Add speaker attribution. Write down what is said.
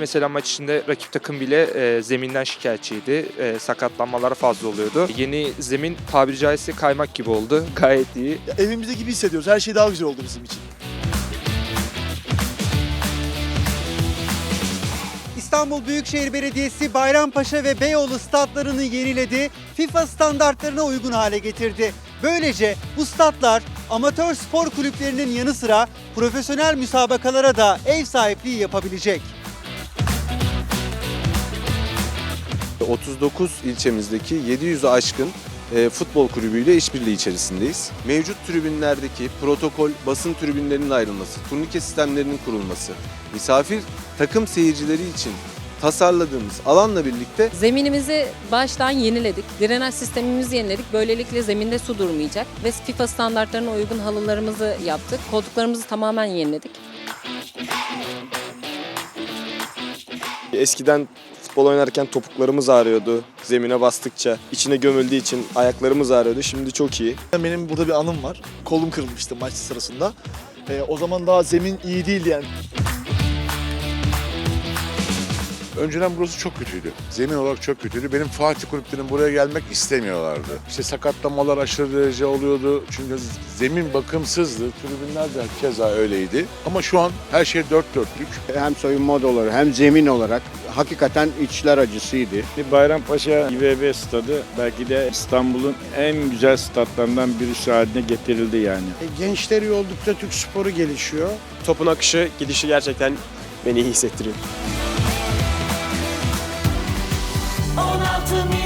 Speaker 1: Mesela maç içinde rakip takım bile e, zeminden şikayetçiydi. E, sakatlanmalar fazla oluyordu. Yeni zemin tabiri caizse kaymak gibi oldu. Gayet iyi.
Speaker 2: Ya evimizde gibi hissediyoruz. Her şey daha güzel oldu bizim için.
Speaker 3: İstanbul Büyükşehir Belediyesi Bayrampaşa ve Beyoğlu statlarını yeniledi, FIFA standartlarına uygun hale getirdi. Böylece bu statlar amatör spor kulüplerinin yanı sıra profesyonel müsabakalara da ev sahipliği yapabilecek.
Speaker 4: 39 ilçemizdeki 700'ü aşkın e, futbol kulübüyle işbirliği içerisindeyiz. Mevcut tribünlerdeki protokol, basın tribünlerinin ayrılması, turnike sistemlerinin kurulması, misafir takım seyircileri için tasarladığımız alanla birlikte
Speaker 5: Zeminimizi baştan yeniledik. Drenaj sistemimizi yeniledik. Böylelikle zeminde su durmayacak. Ve FIFA standartlarına uygun halılarımızı yaptık. Koltuklarımızı tamamen yeniledik.
Speaker 6: Eskiden futbol oynarken topuklarımız ağrıyordu zemine bastıkça. içine gömüldüğü için ayaklarımız ağrıyordu. Şimdi çok iyi.
Speaker 2: Benim burada bir anım var. Kolum kırılmıştı maç sırasında. Ee, o zaman daha zemin iyi değildi yani.
Speaker 7: Önceden burası çok kötüydü. Zemin olarak çok kötüydü. Benim Fatih kulüplerinin buraya gelmek istemiyorlardı. İşte sakatlamalar aşırı derece oluyordu. Çünkü zemin bakımsızdı. Tribünler de keza öyleydi. Ama şu an her şey dört dörtlük.
Speaker 8: hem soyunma odaları hem zemin olarak hakikaten içler acısıydı.
Speaker 9: Bayrampaşa İBB stadı belki de İstanbul'un en güzel statlarından birisi haline getirildi yani.
Speaker 8: Gençleri oldukça Türk sporu gelişiyor.
Speaker 6: Topun akışı, gidişi gerçekten beni iyi hissettiriyor.
Speaker 10: 16